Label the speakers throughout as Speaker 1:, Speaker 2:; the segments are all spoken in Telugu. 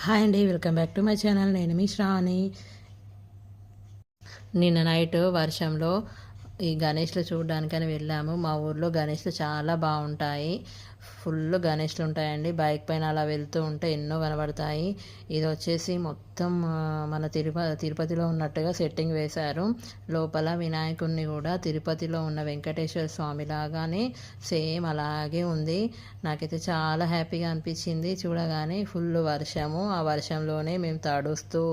Speaker 1: హాయ్ అండి welcome back to my channel. నేను మీ శ్రావణి. నిన్న నైట్ వర్షంలో ఈ గణేష్లు చూడడానికని వెళ్ళాము. మా ఊర్లో గణేష్లు చాలా బాగుంటాయి. ఫుల్ గణేష్లు ఉంటాయండి. బైక్ పైన అలా వెళ్తూ ఉంటే ఎన్నో కనబడతాయి. ఇది వచ్చేసి మొత్తం మన తిరుప తిరుపతిలో ఉన్నట్టుగా సెట్టింగ్ వేశారు. లోపల వినాయకుడిని కూడా తిరుపతిలో ఉన్న వెంకటేశ్వర స్వామి లాగానే సేమ్ అలాగే ఉంది. నాకైతే చాలా హ్యాపీగా అనిపించింది చూడగానే. ఫుల్ వర్షము. ఆ వర్షంలోనే మేము తడుస్తూ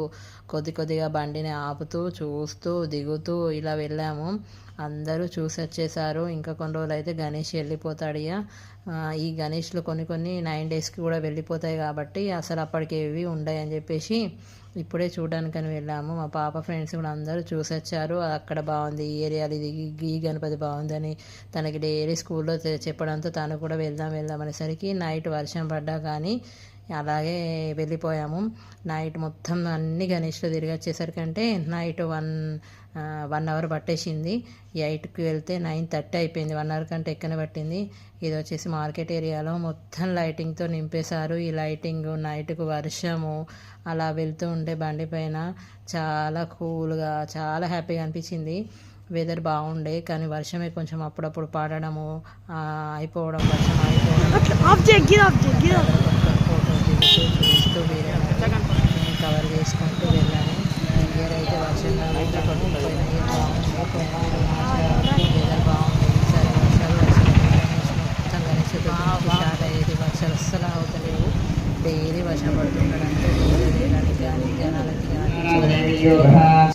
Speaker 1: కొద్ది కొద్దిగా బండిని ఆపుతూ చూస్తూ దిగుతూ ఇలా వెళ్ళాము. అందరూ చూసి వచ్చేసారు. ఇంకా కొన్ని రోజులు అయితే గణేష్ వెళ్ళిపోతాడు ఇక. ఈ గణేష్లు కొన్ని కొన్ని నైన్ డేస్కి కూడా వెళ్ళిపోతాయి కాబట్టి అసలు అప్పటికి ఏవి ఉండవు అని చెప్పేసి ఇప్పుడే చూడడానికని వెళ్ళాము. మా పాప ఫ్రెండ్స్ కూడా అందరూ చూసి వచ్చారు. అక్కడ బాగుంది ఈ ఏరియాలో ఇది ఈ గణపతి బాగుందని తనకి డైలీ స్కూల్లో చెప్పడంతో తను కూడా వెళ్దాం వెళ్దాం అనేసరికి నైట్ వర్షం పడ్డా కానీ అలాగే వెళ్ళిపోయాము. నైట్ మొత్తం అన్ని గణేష్లు తిరిగి వచ్చేసరికంటే నైట్ వన్ వన్ అవర్ పట్టేసింది. ఎయిట్కి వెళ్తే నైన్ థర్టీ అయిపోయింది. వన్ అవర్ కంటే ఎక్కువనే పట్టింది. ఇది వచ్చేసి మార్కెట్ ఏరియాలో మొత్తం లైటింగ్తో నింపేశారు. ఈ లైటింగ్ నైట్కు వర్షము అలా వెళ్తూ ఉంటే బండి పైన చాలా కూల్గా చాలా హ్యాపీగా అనిపించింది. వెదర్ బాగుండే కానీ వర్షమే కొంచెం అప్పుడప్పుడు పడడము అయిపోవడం వర్షం అయిపోవడం. డైలీ వర్షం పడుతుండడంతో జనాలకి కానీ జనాలకి కానీ